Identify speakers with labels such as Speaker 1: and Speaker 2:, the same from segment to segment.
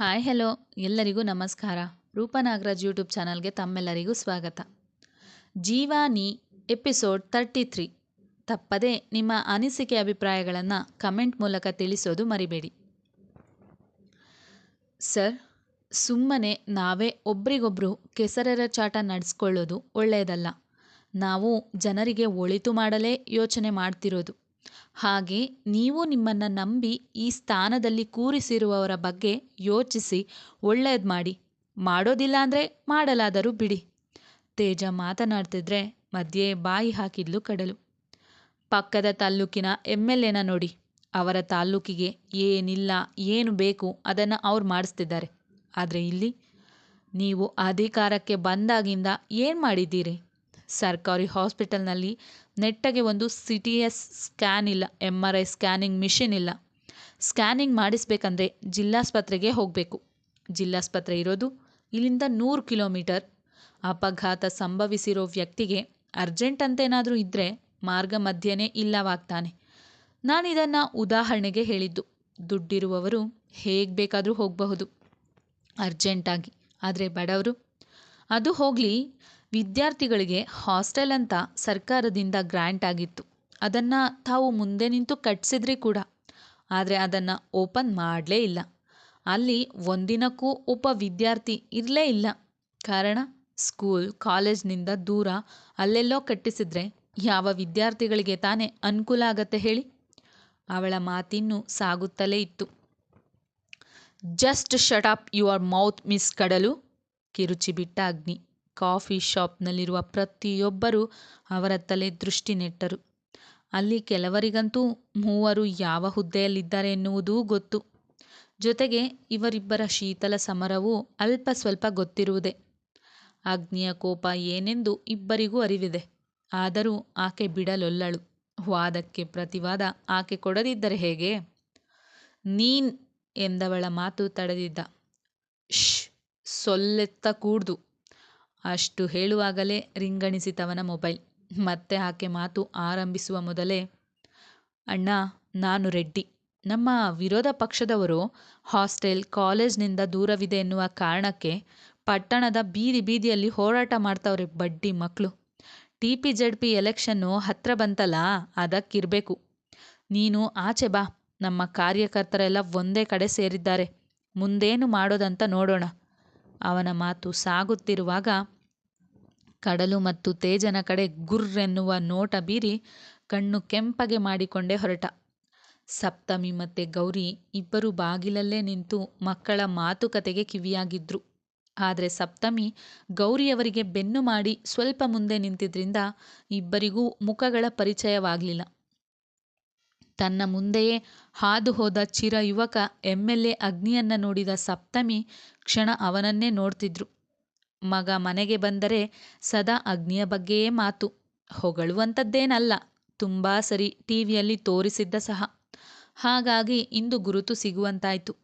Speaker 1: Hi hello ಎಲ್ಲರಿಗೂ ನಮಸ್ಕಾರ. ರೂಪನಾಗರಾಜ್ YouTube ಚಾನಲ್ಗೆ ತಮ್ಮೆಲ್ಲರಿಗೂ ಸ್ವಾಗತ. ಜೀವಾನಿ ಎಪಿಸೋಡ್ ತರ್ಟಿ ತ್ರೀ ತಪ್ಪದೆ ನಿಮ್ಮ ಅನಿಸಿಕೆ ಅಭಿಪ್ರಾಯಗಳನ್ನು ಕಮೆಂಟ್ ಮೂಲಕ ತಿಳಿಸೋದು ಮರಿಬೇಡಿ. ಸರ್, ಸುಮ್ಮನೆ ನಾವೇ ಒಬ್ರಿಗೊಬ್ರು ಕೆಸರರ ಚಾಟ ನಡೆಸ್ಕೊಳ್ಳೋದು ಒಳ್ಳೆಯದಲ್ಲ. ನಾವು ಜನರಿಗೆ ಒಳಿತು ಮಾಡಲೇ ಯೋಚನೆ ಮಾಡ್ತಿರೋದು. ಹಾಗೆ ನೀವು ನಿಮ್ಮನ್ನು ನಂಬಿ ಈ ಸ್ಥಾನದಲ್ಲಿ ಕೂರಿಸಿರುವವರ ಬಗ್ಗೆ ಯೋಚಿಸಿ, ಒಳ್ಳೇದು ಮಾಡಿ. ಮಾಡೋದಿಲ್ಲ ಅಂದರೆ ಮಾಡಲಾದರೂ ಬಿಡಿ. ತೇಜ ಮಾತನಾಡ್ತಿದ್ರೆ ಮಧ್ಯೆ ಬಾಯಿ ಹಾಕಿದ್ಲು ಕಡಲು. ಪಕ್ಕದ ತಾಲ್ಲೂಕಿನ ಎಂ ಎಲ್ ಎನ ನೋಡಿ. ಅವರ ತಾಲ್ಲೂಕಿಗೆ ಏನಿಲ್ಲ, ಏನು ಬೇಕು ಅದನ್ನು ಅವ್ರು ಮಾಡಿಸ್ತಿದ್ದಾರೆ. ಆದರೆ ಇಲ್ಲಿ ನೀವು ಅಧಿಕಾರಕ್ಕೆ ಬಂದಾಗಿಂದ ಏನು ಮಾಡಿದ್ದೀರಿ? ಸರ್ಕಾರಿ ಹಾಸ್ಪಿಟಲ್ನಲ್ಲಿ ನೆಟ್ಟಗೆ ಒಂದು ಸಿ ಟಿ ಎಸ್ ಸ್ಕ್ಯಾನ್ ಇಲ್ಲ M R I scanning machine ಇಲ್ಲ. ಸ್ಕ್ಯಾನಿಂಗ್ ಮಾಡಿಸ್ಬೇಕಂದ್ರೆ ಜಿಲ್ಲಾಸ್ಪತ್ರೆಗೆ ಹೋಗಬೇಕು. ಜಿಲ್ಲಾಸ್ಪತ್ರೆ ಇರೋದು ಇಲ್ಲಿಂದ ನೂರು ಕಿಲೋಮೀಟರ್. ಅಪಘಾತ ಸಂಭವಿಸಿರೋ ವ್ಯಕ್ತಿಗೆ ಅರ್ಜೆಂಟ್ ಅಂತೇನಾದರೂ ಇದ್ದರೆ ಮಾರ್ಗ ಮಧ್ಯೆನೇ ಇಲ್ಲವಾಗ್ತಾನೆ. ನಾನಿದನ್ನು ಉದಾಹರಣೆಗೆ ಹೇಳಿದ್ದು, ದುಡ್ಡಿರುವವರು ಹೇಗೆ ಬೇಕಾದರೂ ಹೋಗಬಹುದು. ಅರ್ಜೆಂಟಾಗಿ, ಆದರೆ ಬಡವರು, ಅದು ಹೋಗಲಿ ವಿದ್ಯಾರ್ಥಿಗಳಿಗೆ ಹಾಸ್ಟೆಲ್ ಅಂತ ಸರ್ಕಾರದಿಂದ ಗ್ರ್ಯಾಂಟ್ ಆಗಿತ್ತು. ಅದನ್ನು ತಾವು ಮುಂದೆ ನಿಂತು ಕಟ್ಟಿಸಿದ್ರಿ ಕೂಡ. ಆದರೆ ಅದನ್ನು ಓಪನ್ ಮಾಡಲೇ ಇಲ್ಲ. ಅಲ್ಲಿ ಒಂದಿನಕ್ಕೂ ಒಬ್ಬ ವಿದ್ಯಾರ್ಥಿ ಇರಲೇ ಇಲ್ಲ. ಕಾರಣ ಸ್ಕೂಲ್, ಕಾಲೇಜ್ನಿಂದ ದೂರ ಅಲ್ಲೆಲ್ಲೋ ಕಟ್ಟಿಸಿದ್ರೆ ಯಾವ ವಿದ್ಯಾರ್ಥಿಗಳಿಗೆ ತಾನೇ ಅನುಕೂಲ ಆಗತ್ತೆ ಹೇಳಿ? ಅವಳ ಮಾತಿನ್ನೂ ಸಾಗುತ್ತಲೇ ಇತ್ತು. Just shut up your mouth miss Kadalu ಕಿರುಚಿ ಬಿಟ್ಟ ಅಗ್ನಿ. ಕಾಫಿ ಶಾಪ್ನಲ್ಲಿರುವ ಪ್ರತಿಯೊಬ್ಬರೂ ಅವರ ತಲೆ ದೃಷ್ಟಿ ನೆಟ್ಟರು. ಅಲ್ಲಿ ಕೆಲವರಿಗಂತೂ ಮೂವರು ಯಾವ ಹುದ್ದೆಯಲ್ಲಿದ್ದಾರೆ ಎನ್ನುವುದೂ ಗೊತ್ತು. ಜೊತೆಗೆ ಇವರಿಬ್ಬರ ಶೀತಲ ಸಮರವೂ ಅಲ್ಪ ಸ್ವಲ್ಪ ಗೊತ್ತಿರುವುದೇ. ಅಗ್ನಿಯ ಕೋಪ ಏನೆಂದು ಇಬ್ಬರಿಗೂ ಅರಿವಿದೆ. ಆದರೂ ಆಕೆ ಬಿಡಲೊಲ್ಲಳು. ವಾದಕ್ಕೆ ಪ್ರತಿವಾದ ಆಕೆ ಕೊಡದಿದ್ದರೆ ಹೇಗೆ? ನೀನ್ ಎಂದವಳ ಮಾತು ತಡೆದಿದ್ದ. ಶ್ ಸೊಲ್ಲೆತ್ತ ಕೂಡ್ದು. ಅಷ್ಟು ಹೇಳುವಾಗಲೇ ರಿಂಗಣಿಸಿತವನ ಮೊಬೈಲ್. ಮತ್ತೆ ಆಕೆ ಮಾತು ಆರಂಭಿಸುವ ಮೊದಲೇ, ಅಣ್ಣ, ನಾನು ರೆಡ್ಡಿ. ನಮ್ಮ ವಿರೋಧ ಪಕ್ಷದವರು ಹಾಸ್ಟೆಲ್, ಕಾಲೇಜ್ನಿಂದ ದೂರವಿದೆ ಎನ್ನುವ ಕಾರಣಕ್ಕೆ ಪಟ್ಟಣದ ಬೀದಿ ಬೀದಿಯಲ್ಲಿ ಹೋರಾಟ ಮಾಡ್ತವ್ರೆ ಬಡ್ಡಿ ಮಕ್ಕಳು T P Z P election ಹತ್ರ ಬಂತಲ್ಲ, ಅದಕ್ಕಿರಬೇಕು. ನೀನು ಆಚೆ ಬಾ. ನಮ್ಮ ಕಾರ್ಯಕರ್ತರೆಲ್ಲ ಒಂದೇ ಕಡೆ ಸೇರಿದ್ದಾರೆ. ಮುಂದೇನು ಮಾಡೋದಂತ ನೋಡೋಣ. ಅವನ ಮಾತು ಸಾಗುತ್ತಿರುವಾಗ ಕಡಲು ಮತ್ತು ತೇಜನ ಕಡೆ ಗುರ್ರೆನ್ನುವ ನೋಟ ಬೀರಿ ಕಣ್ಣು ಕೆಂಪಗೆ ಮಾಡಿಕೊಂಡೇ ಹೊರಟ. ಸಪ್ತಮಿ ಮತ್ತೆ ಗೌರಿ ಇಬ್ಬರು ಬಾಗಿಲಲ್ಲೇ ನಿಂತು ಮಕ್ಕಳ ಮಾತುಕತೆಗೆ ಕಿವಿಯಾಗಿದ್ರು. ಆದರೆ ಸಪ್ತಮಿ ಗೌರಿಯವರಿಗೆ ಬೆನ್ನು ಮಾಡಿ ಸ್ವಲ್ಪ ಮುಂದೆ ನಿಂತಿದ್ರಿಂದ ಇಬ್ಬರಿಗೂ ಮುಖಗಳ ಪರಿಚಯವಾಗಲಿಲ್ಲ. ತನ್ನ ಮುಂದೆಯೇ ಹಾದು ಹೋದ ಚಿರ ಯುವಕ ಎಂ ಎಲ್ ಎ ಅಗ್ನಿಯನ್ನ ನೋಡಿದ ಸಪ್ತಮಿ ಕ್ಷಣ ಅವನನ್ನೇ ನೋಡ್ತಿದ್ರು. ಮಗ ಮನೆಗೆ ಬಂದರೆ ಸದಾ ಅಗ್ನಿಯ ಬಗ್ಗೆಯೇ ಮಾತು. ಹೊಗಳುವಂಥದ್ದೇನಲ್ಲ ತುಂಬಾ ಸರಿ ಟಿವಿಯಲ್ಲಿ ತೋರಿಸಿದ್ದ ಸಹ. ಹಾಗಾಗಿ ಇಂದು ಗುರುತು ಸಿಗುವಂತಾಯಿತು.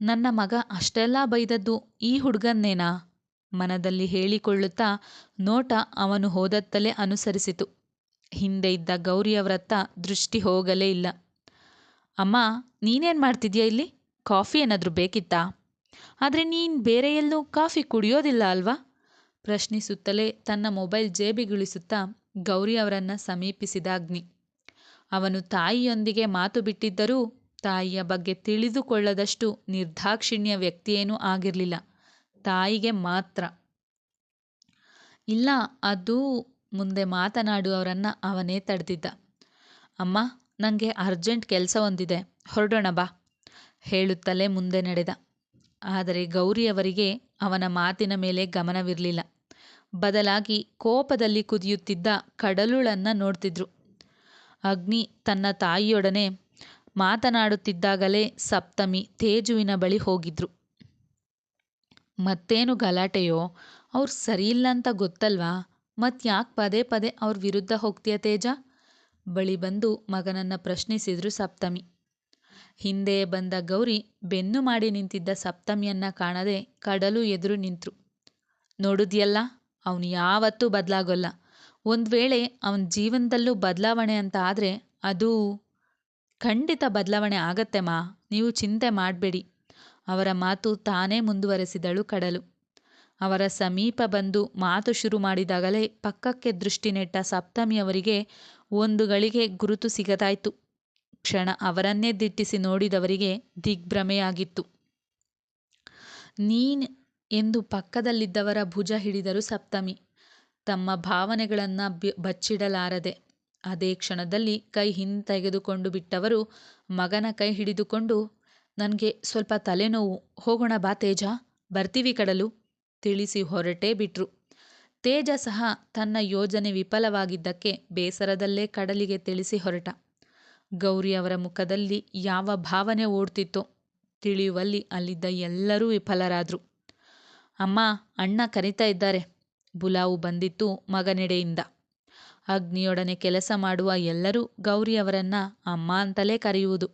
Speaker 1: ನನ್ನ ಮಗ ಅಷ್ಟೆಲ್ಲ ಬೈದದ್ದು ಈ ಹುಡುಗನ್ನೇನಾ? ಮನದಲ್ಲಿ ಹೇಳಿಕೊಳ್ಳುತ್ತಾ ನೋಟ ಅವನು ಹೋದತ್ತಲೇ ಅನುಸರಿಸಿತು. ಹಿಂದೆ ಇದ್ದ ಗೌರಿಯವರತ್ತ ದೃಷ್ಟಿ ಹೋಗಲೇ ಇಲ್ಲ. ಅಮ್ಮ, ನೀನೇನು ಮಾಡ್ತಿದ್ಯಾ ಇಲ್ಲಿ? ಕಾಫಿ ಏನಾದರೂ ಬೇಕಿತ್ತಾ? ಆದರೆ ನೀನು ಬೇರೆ ಎಲ್ಲೂ ಕಾಫಿ ಕುಡಿಯೋದಿಲ್ಲ ಅಲ್ವಾ? ಪ್ರಶ್ನಿಸುತ್ತಲೇ ತನ್ನ ಮೊಬೈಲ್ ಜೇಬಿಗಿಳಿಸುತ್ತಾ ಗೌರಿ ಅವರನ್ನು ಸಮೀಪಿಸಿದ ಅಗ್ನಿ. ಅವನು ತಾಯಿಯೊಂದಿಗೆ ಮಾತು ಬಿಟ್ಟಿದ್ದರೂ ತಾಯಿಯ ಬಗ್ಗೆ ತಿಳಿದುಕೊಳ್ಳದಷ್ಟು ನಿರ್ದಾಕ್ಷಿಣ್ಯ ವ್ಯಕ್ತಿಯೇನೂ ಆಗಿರಲಿಲ್ಲ. ತಾಯಿಗೆ ಮಾತ್ರ. ಇಲ್ಲ, ಅದು ಮುಂದೆ ಮಾತನಾಡುವವರನ್ನು ಅವನೇ ತಡೆದಿದ್ದ. ಅಮ್ಮ ನನಗೆ ಅರ್ಜೆಂಟ್ ಕೆಲಸ ಒಂದಿದೆ. ಹೊರಡೋಣ ಬಾ, ಹೇಳುತ್ತಲೇ ಮುಂದೆ ನಡೆದ. ಆದರೆ ಗೌರಿಯವರಿಗೆ ಅವನ ಮಾತಿನ ಮೇಲೆ ಗಮನವಿರಲಿಲ್ಲ. ಬದಲಾಗಿ ಕೋಪದಲ್ಲಿ ಕುದಿಯುತ್ತಿದ್ದ ಕಡಲುಳನ್ನು ನೋಡ್ತಿದ್ರು. ಅಗ್ನಿ ತನ್ನ ತಾಯಿಯೊಡನೆ ಮಾತನಾಡುತ್ತಿದ್ದಾಗಲೇ ಸಪ್ತಮಿ ತೇಜುವಿನ ಬಳಿ ಹೋಗಿದ್ರು. ಮತ್ತೇನು ಗಲಾಟೆಯೋ, ಅವ್ರು ಸರಿಯಿಲ್ಲ ಅಂತ ಗೊತ್ತಲ್ವಾ? ಮತ್ತ್ಯಾಕೆ ಪದೇ ಪದೇ ಅವ್ರ ವಿರುದ್ಧ ಹೋಗ್ತೀಯ ತೇಜ? ಬಳಿ ಬಂದು ಮಗನನ್ನ ಪ್ರಶ್ನಿಸಿದ್ರು ಸಪ್ತಮಿ. ಹಿಂದೆ ಬಂದ ಗೌರಿ ಬೆನ್ನು ಮಾಡಿ ನಿಂತಿದ್ದ ಸಪ್ತಮಿಯನ್ನ ಕಾಣದೆ ಕಡಲು ಎದುರು ನಿಂತ್ರು. ನೋಡುದ್ಯಲ್ಲ, ಅವನು ಯಾವತ್ತೂ ಬದಲಾಗೋಲ್ಲ. ಒಂದ್ ವೇಳೆ ಅವನ ಜೀವನದಲ್ಲೂ ಬದಲಾವಣೆ ಅಂತ ಆದರೆ ಅದು ಖಂಡಿತ ಬದಲಾವಣೆ ಆಗತ್ತೆ ಮಾ, ನೀವು ಚಿಂತೆ ಮಾಡಬೇಡಿ. ಅವರ ಮಾತು ತಾನೇ ಮುಂದುವರೆಸಿದಳು ಕಡಲು. ಅವರ ಸಮೀಪ ಬಂದು ಮಾತು ಶುರು ಮಾಡಿದಾಗಲೇ ಪಕ್ಕಕ್ಕೆ ದೃಷ್ಟಿ ನೆಟ್ಟ ಸಪ್ತಮಿಯವರಿಗೆ ಒಂದು ಗಳಿಗೆ ಗುರುತು ಸಿಗದಾಯ್ತು. ಕ್ಷಣ ಅವರನ್ನೇ ದಿಟ್ಟಿಸಿ ನೋಡಿದವರಿಗೆ ದಿಗ್ಭ್ರಮೆಯಾಗಿತ್ತು. ನೀನ್ ಎಂದು ಪಕ್ಕದಲ್ಲಿದ್ದವರ ಭುಜ ಹಿಡಿದರು ಸಪ್ತಮಿ. ತಮ್ಮ ಭಾವನೆಗಳನ್ನು ಬಚ್ಚಿಡಲಾರದೆ. ಅದೇ ಕ್ಷಣದಲ್ಲಿ ಕೈ ಹಿಂತೆಗೆದುಕೊಂಡು ಬಿಟ್ಟವರು ಮಗನ ಕೈ ಹಿಡಿದುಕೊಂಡು, ನನಗೆ ಸ್ವಲ್ಪ ತಲೆನೋವು. ಹೋಗೋಣ ಬಾ ತೇಜ. ಬರ್ತೀವಿ ಕಡಲು. ತಿಳಿಸಿ ಹೊರಟೇ ಬಿಟ್ರು. ತೇಜ ಸಹ ತನ್ನ ಯೋಜನೆ ವಿಫಲವಾಗಿದ್ದಕ್ಕೆ ಬೇಸರದಲ್ಲೇ ಕಡಲಿಗೆ ತಿಳಿಸಿ ಹೊರಟ. ಗೌರಿ ಅವರ ಮುಖದಲ್ಲಿ ಯಾವ ಭಾವನೆ ಓಡ್ತಿತ್ತೋ ತಿಳಿಯುವಲ್ಲಿ ಅಲ್ಲಿದ್ದ ಎಲ್ಲರೂ ವಿಫಲರಾದ್ರು. ಅಮ್ಮ, ಅಣ್ಣ ಕರೀತಾ ಇದ್ದಾರೆ. ಬುಲಾವು ಬಂದಿತ್ತು ಮಗನೆಡೆಯಿಂದ. ಅಗ್ನಿಯೊಡನೆ ಕೆಲಸ ಮಾಡುವ ಎಲ್ಲರೂ ಗೌರಿಯವರನ್ನ ಅಮ್ಮ ಅಂತಲೇ ಕರೆಯುವುದು.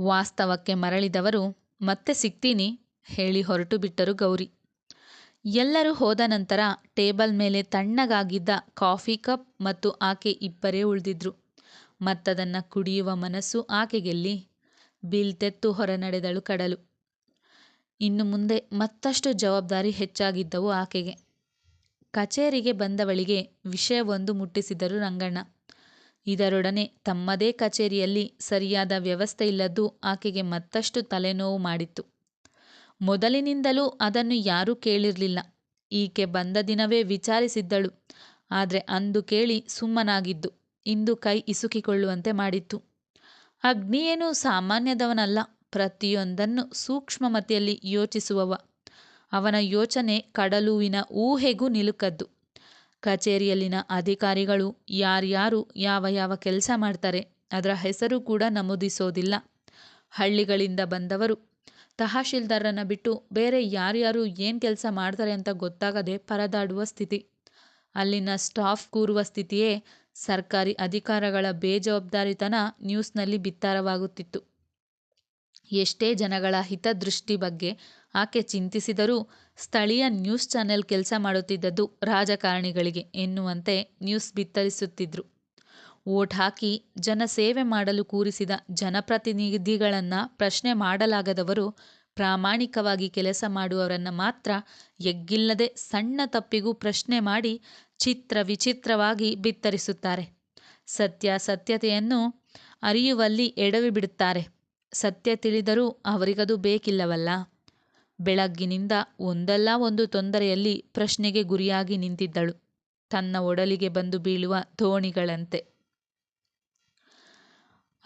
Speaker 1: ವಾಸ್ತವಕ್ಕೆ ಮರಳಿದವರು, ಮತ್ತೆ ಸಿಗ್ತೀನಿ ಹೇಳಿ ಹೊರಟು ಬಿಟ್ಟರು ಗೌರಿ. ಎಲ್ಲರೂ ಹೋದ ನಂತರ ಟೇಬಲ್ ಮೇಲೆ ತಣ್ಣಗಾಗಿದ್ದ ಕಾಫಿ ಕಪ್ ಮತ್ತು ಆಕೆ ಇಬ್ಬರೇ ಉಳಿದಿದ್ರು. ಮತ್ತದನ್ನು ಕುಡಿಯುವ ಮನಸ್ಸು ಆಕೆಗೆಲ್ಲಿ ಬಿಲ್ ತೆತ್ತು ಹೊರನಡೆದಳು ಕಡಲು. ಇನ್ನು ಮುಂದೆ ಮತ್ತಷ್ಟು ಜವಾಬ್ದಾರಿ ಹೆಚ್ಚಾಗಿದ್ದವು ಆಕೆಗೆ. ಕಚೇರಿಗೆ ಬಂದವಳಿಗೆ ವಿಷಯವೊಂದು ಮುಟ್ಟಿಸಿದರು ರಂಗಣ್ಣ. ಇದರೊಡನೆ ತಮ್ಮದೇ ಕಚೇರಿಯಲ್ಲಿ ಸರಿಯಾದ ವ್ಯವಸ್ಥೆ ಇಲ್ಲದ್ದು ಆಕೆಗೆ ಮತ್ತಷ್ಟು ತಲೆನೋವು ಮಾಡಿತ್ತು. ಮೊದಲಿನಿಂದಲೂ ಅದನ್ನು ಯಾರೂ ಕೇಳಿರಲಿಲ್ಲ. ಈಕೆ ಬಂದ ದಿನವೇ ವಿಚಾರಿಸಿದ್ದಳು. ಆದರೆ ಅಂದು ಕೇಳಿ ಸುಮ್ಮನಾಗಿದ್ದು. ಇಂದು ಕೈ ಇಸುಕಿಕೊಳ್ಳುವಂತೆ ಮಾಡಿತ್ತು. ಅಗ್ನಿಯೇನು ಸಾಮಾನ್ಯದವನಲ್ಲ. ಪ್ರತಿಯೊಂದನ್ನು ಸೂಕ್ಷ್ಮಮತಿಯಲ್ಲಿ ಯೋಚಿಸುವವ. ಅವನ ಯೋಚನೆ ಕಡಲುವಿನ ಊಹೆಗೂ ನಿಲುಕದ್ದು. ಕಚೇರಿಯಲ್ಲಿನ ಅಧಿಕಾರಿಗಳು ಯಾರ್ಯಾರು ಯಾವ ಯಾವ ಕೆಲಸ ಮಾಡ್ತಾರೆ ಅದರ ಹೆಸರು ಕೂಡ ನಮೂದಿಸೋದಿಲ್ಲ. ಹಳ್ಳಿಗಳಿಂದ ಬಂದವರು ತಹಶೀಲ್ದಾರನ್ನು ಬಿಟ್ಟು ಬೇರೆ ಯಾರ್ಯಾರು ಏನು ಕೆಲಸ ಮಾಡ್ತಾರೆ ಅಂತ ಗೊತ್ತಾಗದೆ ಪರದಾಡುವ ಸ್ಥಿತಿ. ಅಲ್ಲಿನ ಸ್ಟಾಫ್ ಕೂರುವ ಸ್ಥಿತಿಯೇ ಸರ್ಕಾರಿ ಅಧಿಕಾರಗಳ ಬೇಜವಾಬ್ದಾರಿತನ ನ್ಯೂಸ್ನಲ್ಲಿ ಬಿತ್ತಾರವಾಗುತ್ತಿತ್ತು. ಎಷ್ಟೇ ಜನಗಳ ಹಿತದೃಷ್ಟಿ ಬಗ್ಗೆ ಆಕೆ ಚಿಂತಿಸಿದರೂ ಸ್ಥಳೀಯ ನ್ಯೂಸ್ ಚಾನೆಲ್ ಕೆಲಸ ಮಾಡುತ್ತಿದ್ದದ್ದು ರಾಜಕಾರಣಿಗಳಿಗೆ ಎನ್ನುವಂತೆ ನ್ಯೂಸ್ ಬಿತ್ತರಿಸುತ್ತಿದ್ರು. ಓಟ್ ಹಾಕಿ ಜನಸೇವೆ ಮಾಡಲು ಕೂರಿಸಿದ ಜನಪ್ರತಿನಿಧಿಗಳನ್ನು ಪ್ರಶ್ನೆ ಮಾಡಲಾಗದವರು ಪ್ರಾಮಾಣಿಕವಾಗಿ ಕೆಲಸ ಮಾಡುವವರನ್ನು ಮಾತ್ರ ಎಗ್ಗಿಲ್ಲದೆ ಸಣ್ಣ ತಪ್ಪಿಗೂ ಪ್ರಶ್ನೆ ಮಾಡಿ ಚಿತ್ರ ವಿಚಿತ್ರವಾಗಿ ಬಿತ್ತರಿಸುತ್ತಾರೆ. ಸತ್ಯ ಸತ್ಯತೆಯನ್ನು ಅರಿಯುವಲ್ಲಿ ಎಡವಿ ಬಿಡುತ್ತಾರೆ. ಸತ್ಯ ತಿಳಿದರೂ ಅವರಿಗದು ಬೇಕಿಲ್ಲವಲ್ಲ. ಬೆಳಗ್ಗಿನಿಂದ ಒಂದಲ್ಲ ಒಂದು ತೊಂದರೆಯಲ್ಲಿ ಪ್ರಶ್ನೆಗೆ ಗುರಿಯಾಗಿ ನಿಂತಿದ್ದಳು. ತನ್ನ ಒಡಲಿಗೆ ಬಂದು ಬೀಳುವ ದೋಣಿಗಳಂತೆ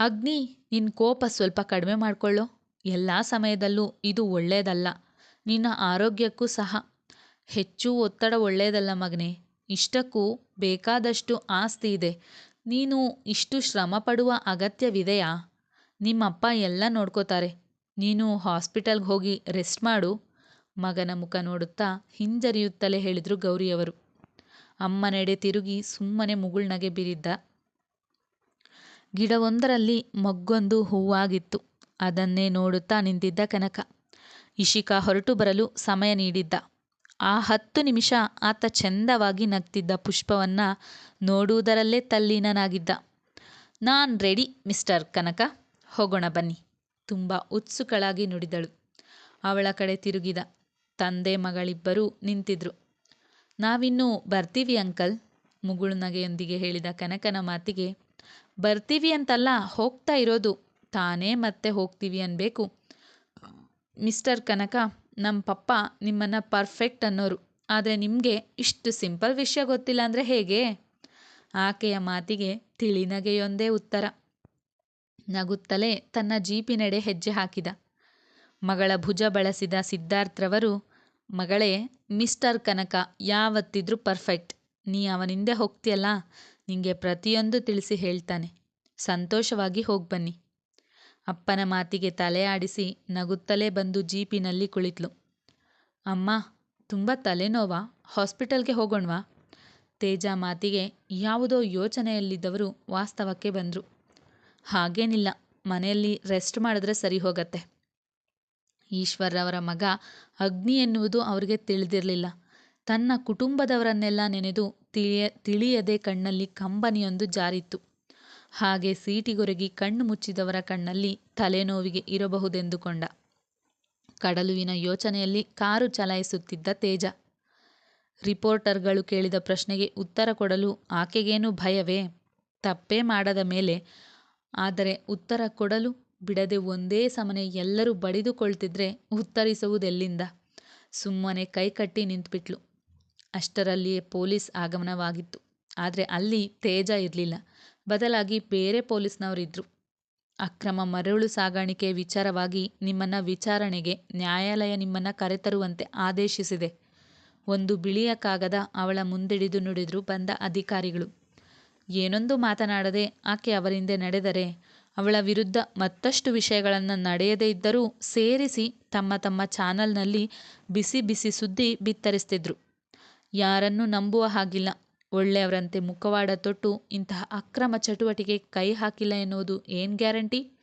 Speaker 1: ಅಗ್ನಿ ನಿನ್ನ ಕೋಪ ಸ್ವಲ್ಪ ಕಡಿಮೆ ಮಾಡಿಕೊಳ್ಳೋ. ಎಲ್ಲ ಸಮಯದಲ್ಲೂ ಇದು ಒಳ್ಳೆಯದಲ್ಲ ನಿನ್ನ ಆರೋಗ್ಯಕ್ಕೂ ಸಹ. ಹೆಚ್ಚು ಒತ್ತಡ ಒಳ್ಳೆಯದಲ್ಲ ಮಗನೇ. ಇಷ್ಟಕ್ಕೂ ಬೇಕಾದಷ್ಟು ಆಸ್ತಿ ಇದೆ. ನೀನು ಇಷ್ಟು ಶ್ರಮ ಪಡುವ ಅಗತ್ಯವಿದೆಯಾ? ನಿಮ್ಮಪ್ಪ ಎಲ್ಲ ನೋಡ್ಕೋತಾರೆ. ನೀನು ಹಾಸ್ಪಿಟಲ್ಗೆ ಹೋಗಿ ರೆಸ್ಟ್ ಮಾಡು. ಮಗನ ಮುಖ ನೋಡುತ್ತಾ ಹಿಂಜರಿಯುತ್ತಲೇ ಹೇಳಿದರು ಗೌರಿಯವರು. ಅಮ್ಮನೆಡೆ ತಿರುಗಿ ಸುಮ್ಮನೆ ಮುಗುಳ್ನಗೆ ಬೀರಿದ್ದ ಗಿಡವೊಂದರಲ್ಲಿ ಮೊಗ್ಗೊಂದು ಹೂವಾಗಿತ್ತು. ಅದನ್ನೇ ನೋಡುತ್ತಾ ನಿಂತಿದ್ದ ಕನಕ. ಇಶಿಕ ಹೊರಟು ಬರಲು ಸಮಯ ನೀಡಿದ್ದ. ಆ ಹತ್ತು ನಿಮಿಷ ಆತ ಚೆಂದವಾಗಿ ನಗ್ತಿದ್ದ ಪುಷ್ಪವನ್ನು ನೋಡುವುದರಲ್ಲೇ ತಲ್ಲೀನನಾಗಿದ್ದ. ನಾನ್ ರೆಡಿ, ಮಿಸ್ಟರ್ ಕನಕ. ಹೋಗೋಣ ಬನ್ನಿ. ತುಂಬ ಉತ್ಸುಕಳಾಗಿ ನುಡಿದಳು. ಅವಳ ಕಡೆ ತಿರುಗಿದ. ತಂದೆ ಮಗಳಿಬ್ಬರೂ ನಿಂತಿದ್ರು. ನಾವಿನ್ನೂ ಬರ್ತೀವಿ ಅಂಕಲ್, ಮುಗುಳು ನಗೆಯೊಂದಿಗೆ ಹೇಳಿದ ಕನಕನ ಮಾತಿಗೆ ಬರ್ತೀವಿ ಅಂತಲ್ಲ, ಹೋಗ್ತಾ ಇರೋದು. ತಾನೇ ಮತ್ತೆ ಹೋಗ್ತೀವಿ ಅನ್ಬೇಕು. ಮಿಸ್ಟರ್ ಕನಕ ನಮ್ಮ ಪಪ್ಪ ನಿಮ್ಮನ್ನು ಪರ್ಫೆಕ್ಟ್ ಅನ್ನೋರು. ಆದರೆ ನಿಮಗೆ ಇಷ್ಟು ಸಿಂಪಲ್ ವಿಷಯ ಗೊತ್ತಿಲ್ಲ ಅಂದರೆ ಹೇಗೆ? ಆಕೆಯ ಮಾತಿಗೆ ತಿಳಿನಗೆಯೊಂದೇ ಉತ್ತರ. ನಗುತ್ತಲೇ ತನ್ನ ಜೀಪಿನೆಡೆ ಹೆಜ್ಜೆ ಹಾಕಿದ. ಮಗಳ ಭುಜ ಬಳಸಿದ ಸಿದ್ಧಾರ್ಥ್ರವರು, ಮಗಳೇ, ಮಿಸ್ಟರ್ ಕನಕ ಯಾವತ್ತಿದ್ರೂ ಪರ್ಫೆಕ್ಟ್. ನೀ ಅವನಿಂದೆ ಹೋಗ್ತೀಯಲ್ಲ? ನಿಂಗೆ ಪ್ರತಿಯೊಂದು ತಿಳಿಸಿ ಹೇಳ್ತಾನೆ. ಸಂತೋಷವಾಗಿ ಹೋಗ್ಬನ್ನಿ. ಅಪ್ಪನ ಮಾತಿಗೆ ತಲೆ ಆಡಿಸಿ ನಗುತ್ತಲೇ ಬಂದು ಜೀಪಿನಲ್ಲಿ ಕುಳಿತ್ಲು. ಅಮ್ಮ, ತುಂಬ ತಲೆನೋವಾ? ಹಾಸ್ಪಿಟಲ್ಗೆ ಹೋಗೋಣವಾ? ತೇಜ ಮಾತಿಗೆ ಯಾವುದೋ ಯೋಚನೆಯಲ್ಲಿದ್ದವರು ವಾಸ್ತವಕ್ಕೆ ಬಂದರು. ಹಾಗೇನಿಲ್ಲ, ಮನೆಯಲ್ಲಿ ರೆಸ್ಟ್ ಮಾಡಿದ್ರೆ ಸರಿ ಹೋಗತ್ತೆ. ಈಶ್ವರ್ರವರ ಮಗ ಅಗ್ನಿ ಎನ್ನುವುದು ಅವರಿಗೆ ತಿಳಿದಿರಲಿಲ್ಲ. ತನ್ನ ಕುಟುಂಬದವರನ್ನೆಲ್ಲ ನೆನೆದು ತಿಳಿಯ, ತಿಳಿಯದೆ ಕಣ್ಣಲ್ಲಿ ಕಂಬನಿಯೊಂದು ಜಾರಿತ್ತು. ಹಾಗೆ ಸೀಟಿಗೊರಗಿ ಕಣ್ಣು ಮುಚ್ಚಿದವರ ಕಣ್ಣಲ್ಲಿ ತಲೆನೋವಿಗೆ ಇರಬಹುದೆಂದುಕೊಂಡ. ಕಡಲುವಿನ ಯೋಚನೆಯಲ್ಲಿ ಕಾರು ಚಲಾಯಿಸುತ್ತಿದ್ದ ತೇಜ. ರಿಪೋರ್ಟರ್ಗಳು ಕೇಳಿದ ಪ್ರಶ್ನೆಗೆ ಉತ್ತರ ಕೊಡಲು ಆಕೆಗೇನು ಭಯವೇ? ತಪ್ಪೇ ಮಾಡದ ಮೇಲೆ, ಆದರೆ ಉತ್ತರ ಕೊಡಲು ಬಿಡದೆ ಒಂದೇ ಸಮನೆ ಎಲ್ಲರೂ ಬಡಿದುಕೊಳ್ತಿದ್ರೆ ಉತ್ತರಿಸುವುದೆಲ್ಲಿಂದ? ಸುಮ್ಮನೆ ಕೈಕಟ್ಟಿ ನಿಂತುಬಿಟ್ಲು. ಅಷ್ಟರಲ್ಲಿಯೇ ಪೊಲೀಸ್ ಆಗಮನವಾಗಿತ್ತು. ಆದರೆ ಅಲ್ಲಿ ತೇಜ ಇರಲಿಲ್ಲ. ಬದಲಾಗಿ ಬೇರೆ ಪೊಲೀಸ್ನವರಿದ್ದರು ಅಕ್ರಮ ಮರಳು ಸಾಗಾಣಿಕೆ ವಿಚಾರವಾಗಿ ನಿಮ್ಮನ್ನ ವಿಚಾರಣೆಗೆ ನ್ಯಾಯಾಲಯ ನಿಮ್ಮನ್ನ ಕರೆತರುವಂತೆ ಆದೇಶಿಸಿದೆ. ಒಂದು ಬಿಳಿಯ ಕಾಗದ ಅವಳ ಮುಂದಿಡಿದು ನುಡಿದ್ರು ಬಂದ ಅಧಿಕಾರಿಗಳು. ಏನೊಂದು ಮಾತನಾಡದೆ ಆಕೆ ಅವರಿಂದೆ ನಡೆದರೆ ಅವಳ ವಿರುದ್ಧ ಮತ್ತಷ್ಟು ವಿಷಯಗಳನ್ನು ನಡೆಯದೇ ಇದ್ದರೂ ಸೇರಿಸಿ ತಮ್ಮ ತಮ್ಮ ಚಾನಲ್ನಲ್ಲಿ ಬಿಸಿ ಬಿಸಿ ಸುದ್ದಿ ಬಿತ್ತರಿಸ್ತಿದ್ರು. ಯಾರನ್ನೂ ನಂಬುವ ಹಾಗಿಲ್ಲ. ಒಳ್ಳೆಯವರಂತೆ ಮುಖವಾಡ ತೊಟ್ಟು ಇಂತಹ ಅಕ್ರಮ ಚಟುವಟಿಕೆ ಕೈ ಹಾಕಿಲ್ಲ ಎನ್ನುವುದು ಏನ್ ಗ್ಯಾರಂಟಿ?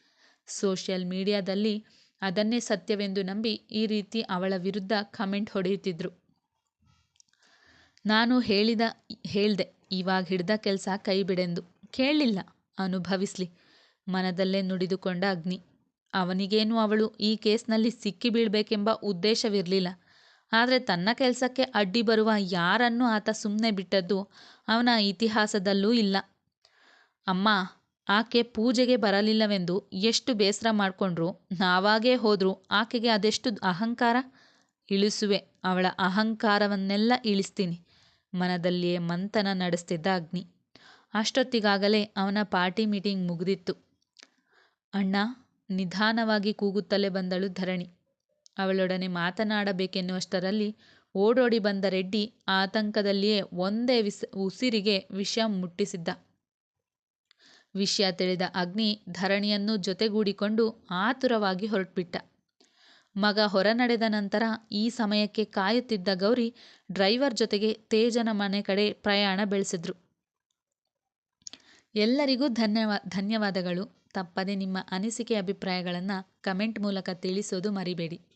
Speaker 1: ಸೋಷಿಯಲ್ ಮೀಡಿಯಾದಲ್ಲಿ ಅದನ್ನೇ ಸತ್ಯವೆಂದು ನಂಬಿ ಈ ರೀತಿ ಅವಳ ವಿರುದ್ಧ ಕಮೆಂಟ್ ಹೊಡೆಯುತ್ತಿದ್ರು. ನಾನು ಹೇಳಿದ, ಹೇಳ್ದೆ, ಇವಾಗ ಹಿಡ್ದ ಕೆಲಸ ಕೈ ಬಿಡೆಂದು. ಕೇಳಲಿಲ್ಲ ಅನುಭವಿಸ್ಲಿ. ಮನದಲ್ಲೇ ನುಡಿದುಕೊಂಡ ಅಗ್ನಿ. ಅವನಿಗೇನು ಅವಳು ಈ ಕೇಸ್ನಲ್ಲಿ ಸಿಕ್ಕಿ ಬೀಳ್ಬೇಕೆಂಬ ಉದ್ದೇಶವಿರಲಿಲ್ಲ. ಆದರೆ ತನ್ನ ಕೆಲಸಕ್ಕೆ ಅಡ್ಡಿ ಬರುವ ಯಾರನ್ನೂ ಆತ ಸುಮ್ಮನೆ ಬಿಟ್ಟದ್ದು ಅವನ ಇತಿಹಾಸದಲ್ಲೂ ಇಲ್ಲ. ಅಮ್ಮ, ಆಕೆ ಪೂಜೆಗೆ ಬರಲಿಲ್ಲವೆಂದು ಎಷ್ಟು ಬೇಸರ ಮಾಡಿಕೊಂಡ್ರು, ನಾವಾಗೇ ಹೋದರೂ ಆಕೆಗೆ ಅದೆಷ್ಟು ಅಹಂಕಾರ? ಇಳಿಸುವೆ, ಅವಳ ಅಹಂಕಾರವನ್ನೆಲ್ಲ ಇಳಿಸ್ತೀನಿ. ಮನದಲ್ಲಿಯೇ ಮಂಥನ ನಡೆಸ್ತಿದ್ದ ಅಗ್ನಿ. ಅಷ್ಟೊತ್ತಿಗಾಗಲೇ ಅವನ ಪಾರ್ಟಿ ಮೀಟಿಂಗ್ ಮುಗಿದಿತ್ತು. ಅಣ್ಣ, ನಿಧಾನವಾಗಿ ಕೂಗುತ್ತಲೇ ಬಂದಳು ಧರಣಿ. ಅವಳೊಡನೆ ಮಾತನಾಡಬೇಕೆನ್ನುವಷ್ಟರಲ್ಲಿ ಓಡೋಡಿ ಬಂದ ರೆಡ್ಡಿ ಆತಂಕದಲ್ಲಿಯೇ ಒಂದೇ ವಿಸ್, ಉಸಿರಿಗೆ ವಿಷ ಮುಟ್ಟಿಸಿದ್ದ. ವಿಷಯ ತಿಳಿದ ಅಗ್ನಿ ಧರಣಿಯನ್ನು ಜೊತೆಗೂಡಿಕೊಂಡು ಆತುರವಾಗಿ ಹೊರಟ್ಬಿಟ್ಟ. ಮಗ ಹೊರ ನಡೆದ ನಂತರ ಈ ಸಮಯಕ್ಕೆ ಕಾಯುತ್ತಿದ್ದ ಗೌರಿ ಡ್ರೈವರ್ ಜೊತೆಗೆ ತೇಜನ ಮನೆ ಕಡೆ ಪ್ರಯಾಣ ಬೆಳೆಸಿದ್ರು. ಎಲ್ಲರಿಗೂ ಧನ್ಯವಾ, ಧನ್ಯವಾದಗಳು. ತಪ್ಪದೆ ನಿಮ್ಮ ಅನಿಸಿಕೆ ಅಭಿಪ್ರಾಯಗಳನ್ನು ಕಮೆಂಟ್ ಮೂಲಕ ತಿಳಿಸೋದು ಮರಿಬೇಡಿ.